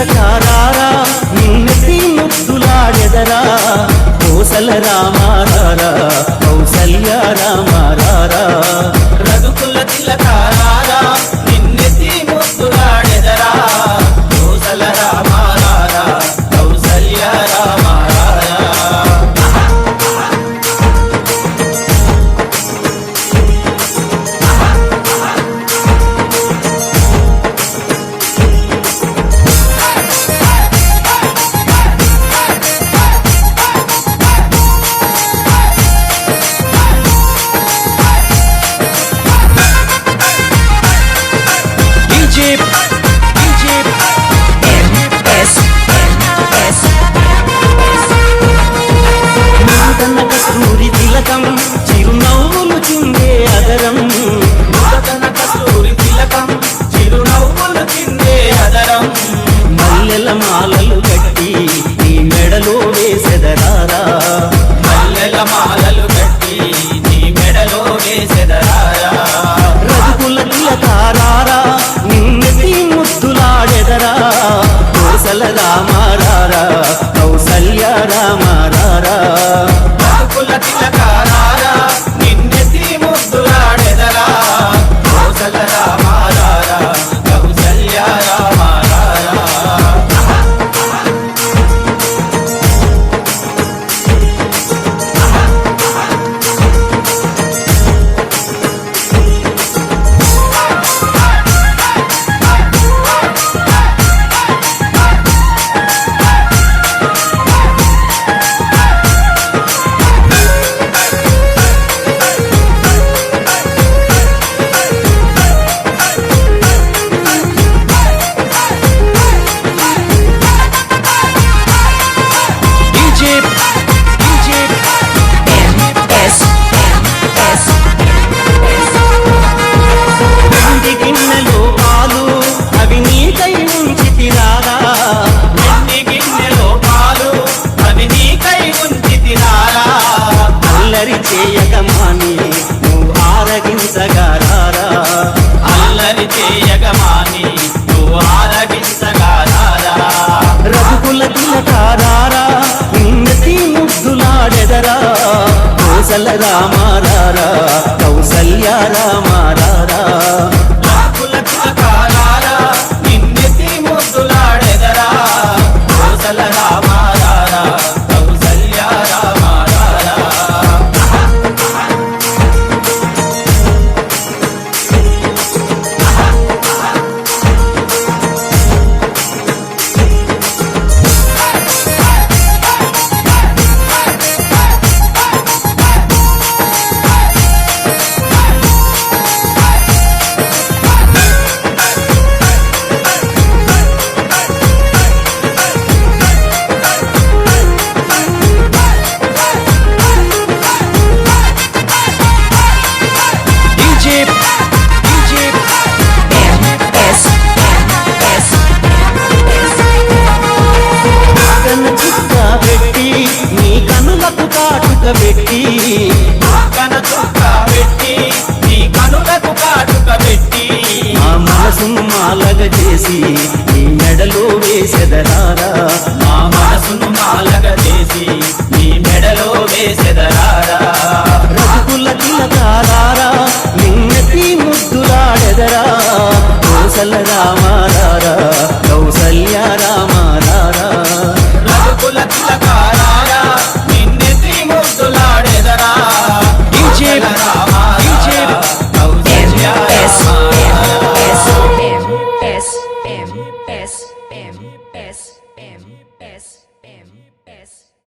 తిలకారారా నిన్నెత్తి ముద్దులాడెదరా కోసల రామారారా కోసల రామారారా కౌసల్య రామారారా. రఘుకుల అల్లరి చేయగమాని నువ్వు ఆరగించగారారా అల్లరి చేయగమాని నువ్వు ఆరగించగారారా రఘుకుల తిలకారారా నిన్నతి ముద్దులాడెదరా? కోసల రామారారా కన్న చుక్క పెట్టి నీ కనులకు కాటుక పెట్టి. కన చుక్క పెట్టి నీ కనులకు కాటుక పెట్టి. ఆ మనసును మాలగ చేసి నీ మెడలో వేసెదరారా మా మనసును మాలగ చేసి నీ మెడలో వేసెదరారా us.